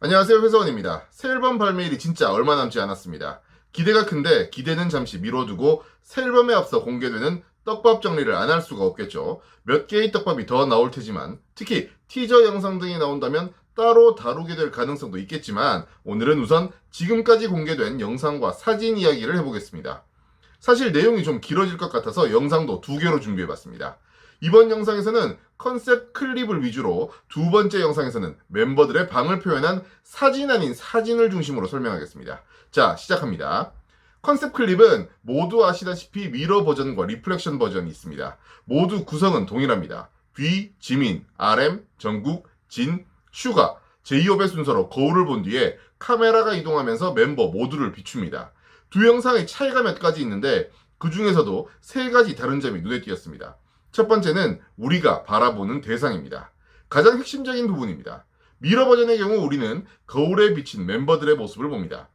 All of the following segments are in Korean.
안녕하세요 회사원입니다. 새 앨범 발매일이 진짜 얼마 남지 않았습니다. 기대가 큰데 기대는 잠시 미뤄두고 새 앨범에 앞서 공개되는 떡밥 정리를 안 할 수가 없겠죠. 몇 개의 떡밥이 더 나올 테지만 특히 티저 영상 등이 나온다면 따로 다루게 될 가능성도 있겠지만 오늘은 우선 지금까지 공개된 영상과 사진 이야기를 해보겠습니다. 사실 내용이 좀 길어질 것 같아서 영상도 두 개로 준비해봤습니다. 이번 영상에서는 컨셉 클립을 위주로 두 번째 영상에서는 멤버들의 방을 표현한 사진 아닌 사진을 중심으로 설명하겠습니다. 자, 시작합니다. 컨셉 클립은 모두 아시다시피 미러 버전과 리플렉션 버전이 있습니다. 모두 구성은 동일합니다. 뷔, 지민, RM, 정국, 진, 슈가, 제이홉의 순서로 거울을 본 뒤에 카메라가 이동하면서 멤버 모두를 비춥니다. 두 영상의 차이가 몇 가지 있는데 그 중에서도 세 가지 다른 점이 눈에 띄었습니다. 첫 번째는 우리가 바라보는 대상입니다. 가장 핵심적인 부분입니다. 미러 버전의 경우 우리는 거울에 비친 멤버들의 모습을 봅니다.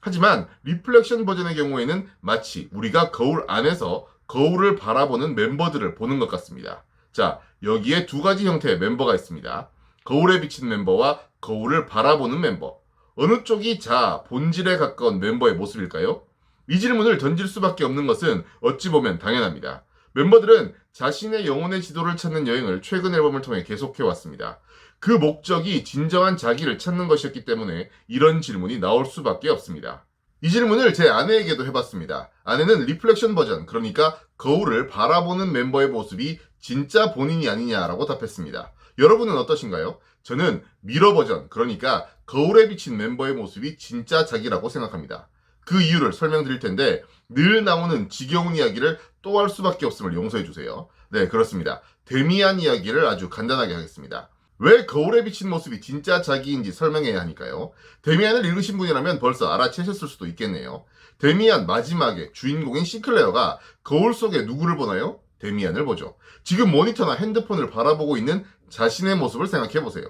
하지만 리플렉션 버전의 경우에는 마치 우리가 거울 안에서 거울을 바라보는 멤버들을 보는 것 같습니다. 자, 여기에 두 가지 형태의 멤버가 있습니다. 거울에 비친 멤버와 거울을 바라보는 멤버. 어느 쪽이 자, 본질에 가까운 멤버의 모습일까요? 이 질문을 던질 수밖에 없는 것은 어찌 보면 당연합니다. 멤버들은 자신의 영혼의 지도를 찾는 여행을 최근 앨범을 통해 계속해 왔습니다. 그 목적이 진정한 자기를 찾는 것이었기 때문에 이런 질문이 나올 수밖에 없습니다. 이 질문을 제 아내에게도 해봤습니다. 아내는 리플렉션 버전, 그러니까 거울을 바라보는 멤버의 모습이 진짜 본인이 아니냐라고 답했습니다. 여러분은 어떠신가요? 저는 미러 버전, 그러니까 거울에 비친 멤버의 모습이 진짜 자기라고 생각합니다. 그 이유를 설명드릴 텐데 늘 나오는 지겨운 이야기를 또 할 수밖에 없음을 용서해 주세요. 네, 그렇습니다. 데미안 이야기를 아주 간단하게 하겠습니다. 왜 거울에 비친 모습이 진짜 자기인지 설명해야 하니까요. 데미안을 읽으신 분이라면 벌써 알아채셨을 수도 있겠네요. 데미안 마지막에 주인공인 시클레어가 거울 속에 누구를 보나요? 데미안을 보죠. 지금 모니터나 핸드폰을 바라보고 있는 자신의 모습을 생각해 보세요.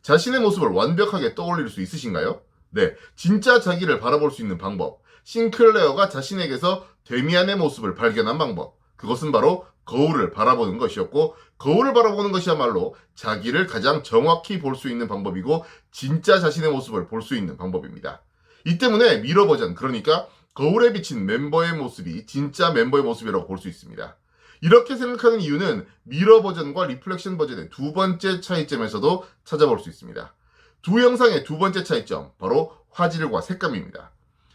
자신의 모습을 완벽하게 떠올릴 수 있으신가요? 네, 진짜 자기를 바라볼 수 있는 방법. 싱클레어가 자신에게서 데미안의 모습을 발견한 방법. 그것은 바로 거울을 바라보는 것이었고, 거울을 바라보는 것이야말로 자기를 가장 정확히 볼 수 있는 방법이고, 진짜 자신의 모습을 볼 수 있는 방법입니다. 이 때문에 미러 버전, 그러니까 거울에 비친 멤버의 모습이 진짜 멤버의 모습이라고 볼 수 있습니다. 이렇게 생각하는 이유는 미러 버전과 리플렉션 버전의 두 번째 차이점에서도 찾아볼 수 있습니다. 두 영상의 두 번째 차이점, 바로 화질과 색감입니다.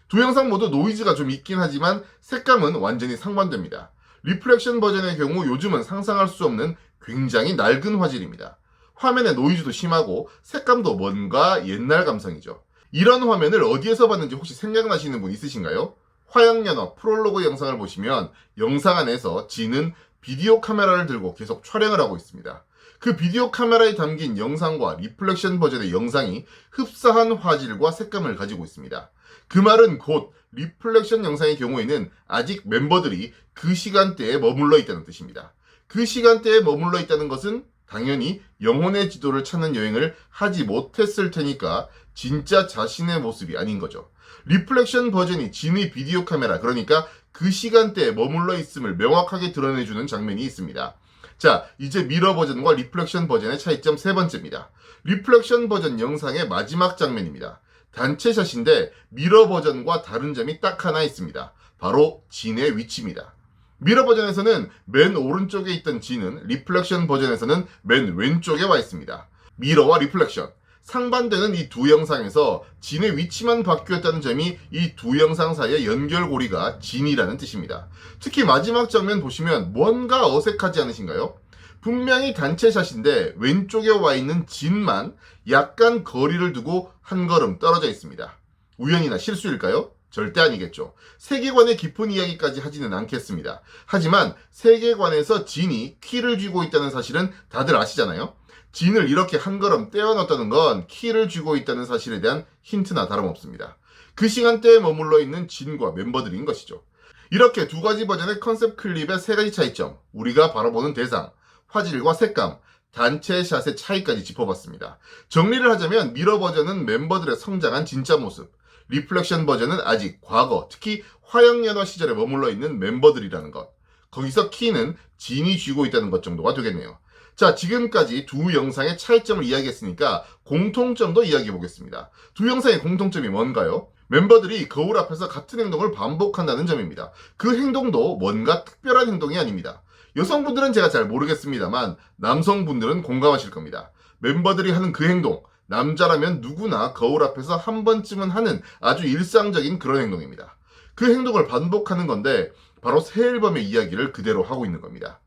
두 영상 모두 노이즈가 좀 있긴 하지만 색감은 완전히 상반됩니다. 리플렉션 버전의 경우 요즘은 상상할 수 없는 굉장히 낡은 화질입니다. 화면의 노이즈도 심하고 색감도 뭔가 옛날 감성이죠. 이런 화면을 어디에서 봤는지 혹시 생각나시는 분 있으신가요? 화양연화 프롤로그 영상을 보시면 영상 안에서 진은 비디오 카메라를 들고 계속 촬영을 하고 있습니다. 그 비디오 카메라에 담긴 영상과 리플렉션 버전의 영상이 흡사한 화질과 색감을 가지고 있습니다. 그 말은 곧 리플렉션 영상의 경우에는 아직 멤버들이 그 시간대에 머물러 있다는 뜻입니다. 그 시간대에 머물러 있다는 것은 당연히 영혼의 지도를 찾는 여행을 하지 못했을 테니까 진짜 자신의 모습이 아닌 거죠. 리플렉션 버전이 진의 비디오 카메라, 그러니까 그 시간대에 머물러 있음을 명확하게 드러내주는 장면이 있습니다. 자, 이제 미러 버전과 리플렉션 버전의 차이점 세 번째입니다. 리플렉션 버전 영상의 마지막 장면입니다. 단체샷인데 미러 버전과 다른 점이 딱 하나 있습니다. 바로 진의 위치입니다. 미러 버전에서는 맨 오른쪽에 있던 진은 리플렉션 버전에서는 맨 왼쪽에 와 있습니다. 미러와 리플렉션. 상반되는 이 두 영상에서 진의 위치만 바뀌었다는 점이 이 두 영상 사이의 연결고리가 진이라는 뜻입니다. 특히 마지막 장면 보시면 뭔가 어색하지 않으신가요? 분명히 단체샷인데 왼쪽에 와 있는 진만 약간 거리를 두고 한 걸음 떨어져 있습니다. 우연이나 실수일까요? 절대 아니겠죠. 세계관의 깊은 이야기까지 하지는 않겠습니다. 하지만 세계관에서 진이 키를 쥐고 있다는 사실은 다들 아시잖아요? 진을 이렇게 한 걸음 떼어놨다는 건 키를 쥐고 있다는 사실에 대한 힌트나 다름없습니다. 그 시간대에 머물러 있는 진과 멤버들인 것이죠. 이렇게 두 가지 버전의 컨셉 클립의 세 가지 차이점, 우리가 바라보는 대상, 화질과 색감, 단체 샷의 차이까지 짚어봤습니다. 정리를 하자면 미러 버전은 멤버들의 성장한 진짜 모습, 리플렉션 버전은 아직 과거, 특히 화양연화 시절에 머물러 있는 멤버들이라는 것. 거기서 키는 진이 쥐고 있다는 것 정도가 되겠네요. 자, 지금까지 두 영상의 차이점을 이야기했으니까 공통점도 이야기해 보겠습니다. 두 영상의 공통점이 뭔가요? 멤버들이 거울 앞에서 같은 행동을 반복한다는 점입니다. 그 행동도 뭔가 특별한 행동이 아닙니다. 여성분들은 제가 잘 모르겠습니다만 남성분들은 공감하실 겁니다. 멤버들이 하는 그 행동, 남자라면 누구나 거울 앞에서 한 번쯤은 하는 아주 일상적인 그런 행동입니다. 그 행동을 반복하는 건데 바로 새 앨범의 이야기를 그대로 하고 있는 겁니다.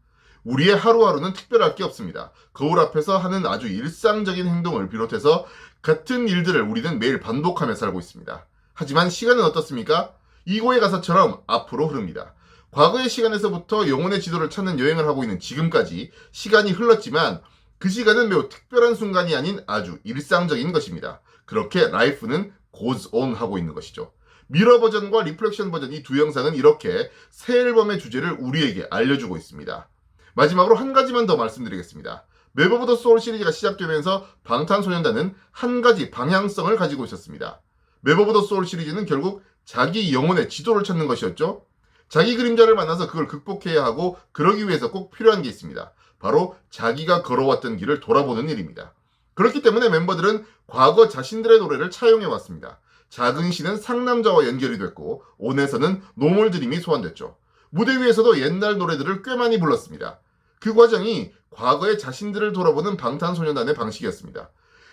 우리의 하루하루는 특별할 게 없습니다. 거울 앞에서 하는 아주 일상적인 행동을 비롯해서 같은 일들을 우리는 매일 반복하며 살고 있습니다. 하지만 시간은 어떻습니까? 이고의 가사처럼 앞으로 흐릅니다. 과거의 시간에서부터 영혼의 지도를 찾는 여행을 하고 있는 지금까지 시간이 흘렀지만 그 시간은 매우 특별한 순간이 아닌 아주 일상적인 것입니다. 그렇게 라이프는 goes on 하고 있는 것이죠. 미러 버전과 리플렉션 버전 이 두 영상은 이렇게 새 앨범의 주제를 우리에게 알려주고 있습니다. 마지막으로 한 가지만 더 말씀드리겠습니다. 맵 오브 더 소울 시리즈가 시작되면서 방탄소년단은 한 가지 방향성을 가지고 있었습니다. 맵 오브 더 소울 시리즈는 결국 자기 영혼의 지도를 찾는 것이었죠. 자기 그림자를 만나서 그걸 극복해야 하고 그러기 위해서 꼭 필요한 게 있습니다. 바로 자기가 걸어왔던 길을 돌아보는 일입니다. 그렇기 때문에 멤버들은 과거 자신들의 노래를 차용해 왔습니다. 작은 시는 상남자와 연결이 됐고 온에서는 노멀드림이 소환됐죠. 무대 위에서도 옛날 노래들을 꽤 많이 불렀습니다. 그 과정이 과거의 자신들을 돌아보는 방탄소년단의 방식이었습니다.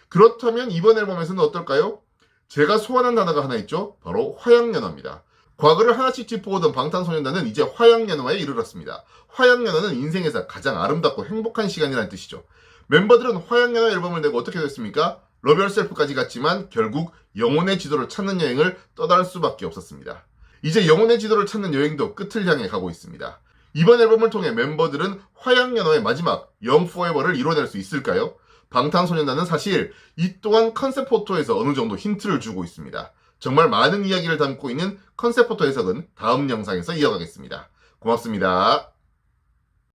그렇다면 이번 앨범에서는 어떨까요? 제가 소환한 단어가 하나 있죠. 바로 화양연화입니다. 과거를 하나씩 짚어오던 방탄소년단은 이제 화양연화에 이르렀습니다. 화양연화는 인생에서 가장 아름답고 행복한 시간이라는 뜻이죠. 멤버들은 화양연화 앨범을 내고 어떻게 됐습니까? 러비얼셀프까지 갔지만 결국 영혼의 지도를 찾는 여행을 떠날 수밖에 없었습니다. 이제 영혼의 지도를 찾는 여행도 끝을 향해 가고 있습니다. 이번 앨범을 통해 멤버들은 화양연화의 마지막 영 포에버를 이뤄낼 수 있을까요? 방탄소년단은 사실 이 또한 컨셉 포토에서 어느 정도 힌트를 주고 있습니다. 정말 많은 이야기를 담고 있는 컨셉 포토 해석은 다음 영상에서 이어가겠습니다. 고맙습니다.